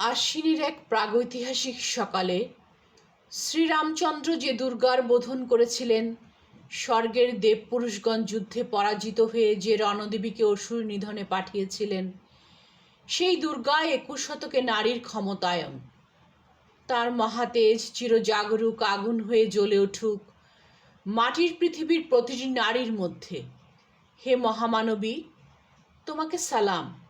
আশ্বিনের এক প্রাগৈতিহাসিক সকালে শ্রীরামচন্দ্র যে দুর্গার বোধন করেছিলেন, স্বর্গের দেবপুরুষগণ যুদ্ধে পরাজিত হয়ে যে রণদেবীকে অসুর নিধনে পাঠিয়েছিলেন, সেই দুর্গা একুশ শতকে নারীর ক্ষমতায়ন। তার মহাতেজ চিরজাগরুক আগুন হয়ে জ্বলে উঠুক মাটির পৃথিবীর প্রতিটি নারীর মধ্যে। হে মহামানবী, তোমাকে সালাম।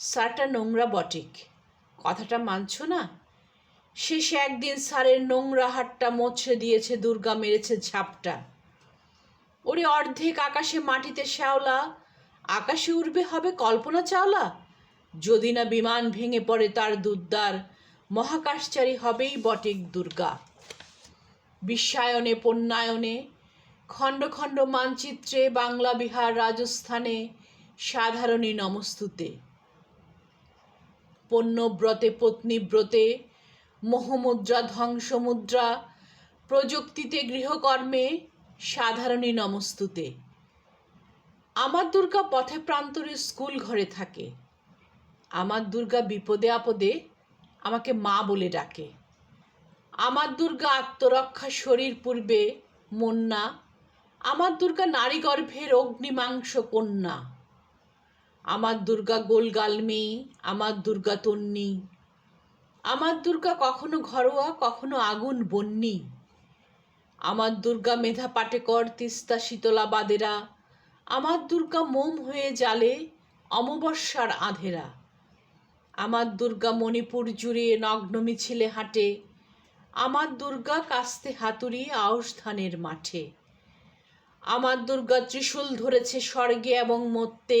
স্যারটা নোংরা বটিক। কথাটা মানছ না? শেষে একদিন স্যারের নোংরা হাতটা মোছড়ে দিয়েছে, দুর্গা মেরেছে ঝাপটা। ওরে অর্ধেক আকাশে মাটিতে শ্যাওলা, আকাশে উড়বে হবে কল্পনা চাওলা? যদি না বিমান ভেঙে পড়ে তার দুর্দার, মহাকাশচারী হবেই বটিক দুর্গা। বিশ্বায়নে, পণ্যায়নে, খণ্ড খণ্ড মানচিত্রে বাংলা বিহার রাজস্থানে সাধারণী নমস্তুতে। পণ্যব্রতে পত্নীব্রতে মোহমুদ্রা ধ্বংসমুদ্রা প্রযুক্তিতে, গৃহকর্মে, সাধারণী নমস্তুতে। আমার দুর্গা পথে প্রান্তরে স্কুল ঘরে থাকে। আমার দুর্গা বিপদে আপদে আমাকে মা বলে ডাকে। আমার দুর্গা আত্মরক্ষা শরীর পূর্বে মন্না। আমার দুর্গা নারী গর্ভের অগ্নিমাংস কন্যা। আমার দুর্গা গোলগাল মেয়ে, আমার দুর্গা তন্নি। আমার দুর্গা কখনো ঘরোয়া, কখনো আগুন বন্যি আমার দুর্গা মেধা পাটেকর তিস্তা শীতলা বাদেরা আমার দুর্গা মোম হয়ে জালে অমাবস্যার আধেরা। আমার দুর্গা মণিপুর জুড়ে নগ্ন মিছিলে হাঁটে। আমার দুর্গা কাস্তে হাতুড়ি আউশ ধানের মাঠে। আমার দুর্গা ত্রিশূল ধরেছে স্বর্গে এবং মর্তে